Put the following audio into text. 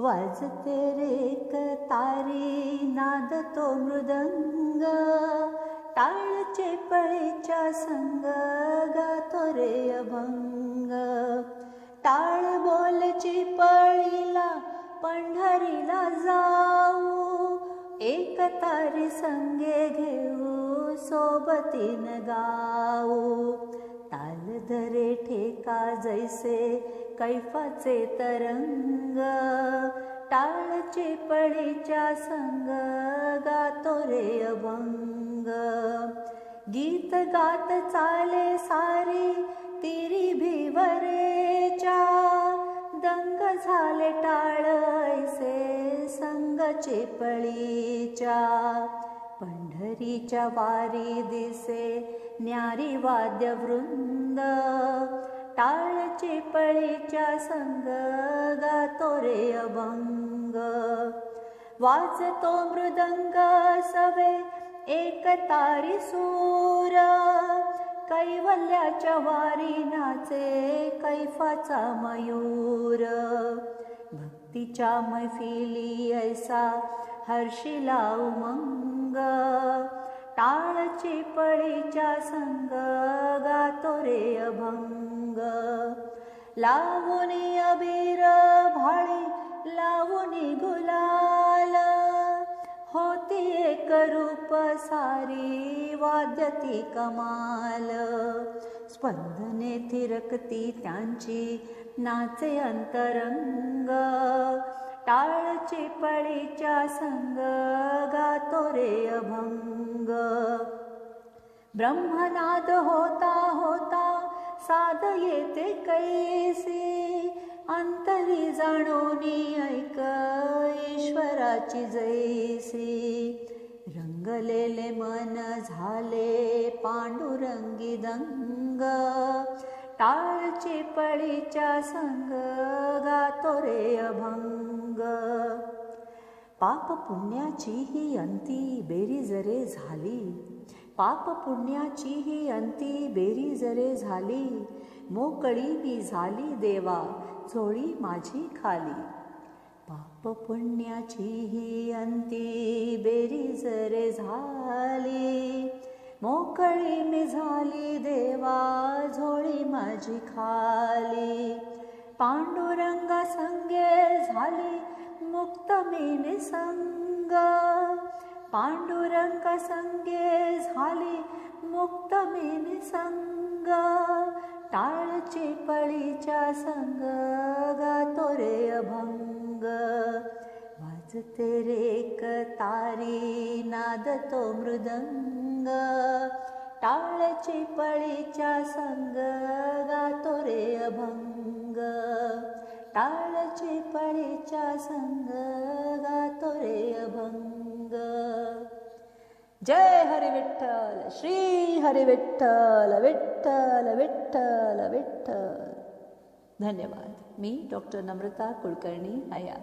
वाजते रे तारी गातो रे अभंग। टाळ बोलची पळीला पंढरीला जाऊ। एक तारी संगे घेऊ सोबतीन गाऊ ताल धरे ठेका जैसे कैफाचे तरंग. टाळचे पळीच्या संग गातो रे अभंग. गीत गात चाले सारी तिरी भिवरेच्या. दंग टाळ ऐसे संगचे पळीच्या. पंढरीच्या वारी दिसे न्यारी वाद्य वृंद टाळचे पळीच्या संग गातो रे अभंग. वाजतो मृदंग सवे एक तारी सूर. कैवल्याच्या वारी नाचे कैफाचा मयूर. भक्तीच्या मैफिली ऐसा हर्षिला उमंग गातो रे अभंग. लावणी अबीर भाळी लावणी गुलाल. होती एक रूप सारी वाद्यती कमाल. स्पंदने थिरकती त्यांची नाचे अंतरंग. टाळची पळीच्या संग गातो रे अभंग. ब्रह्मनाद होता होता साध येते कैसी? अंतरी जाणोनी ऐक ईश्वराची जैसे. रंगलेले मन झाले पांडुरंगी दंग. टाळची पळीच्या संग गातो रे अभंग. पाप पुण्याची ही अंती बेरी जरे झाली. पाप पुण्याची ही अंती बेरी जरे झाली. मोकळी मी झाली देवा झोळी माझी खाली. पाप पुण्याची ही अंती बेरी जरे झाली. मोकळी मी झाली देवा झोळी माझी खाली. पांडुरंगा संगे झाली मुक्त मी निसंग. पांडुरंग संगे झाली मुक्त मी निसंग टाळची पळीच्या संग गातो रे अभंग. वाजते रे तारी नाद तो मृदंग. टाळचे पळीच्या संग गातो रे अभंग. टाळचे पळीच्या संग गातो रे अभंग. जय हरी विठ्ठल श्री हरी विठ्ठल विठ्ठल विठ्ठल विठ्ठल. धन्यवाद. मी डॉक्टर नम्रता कुलकर्णी हया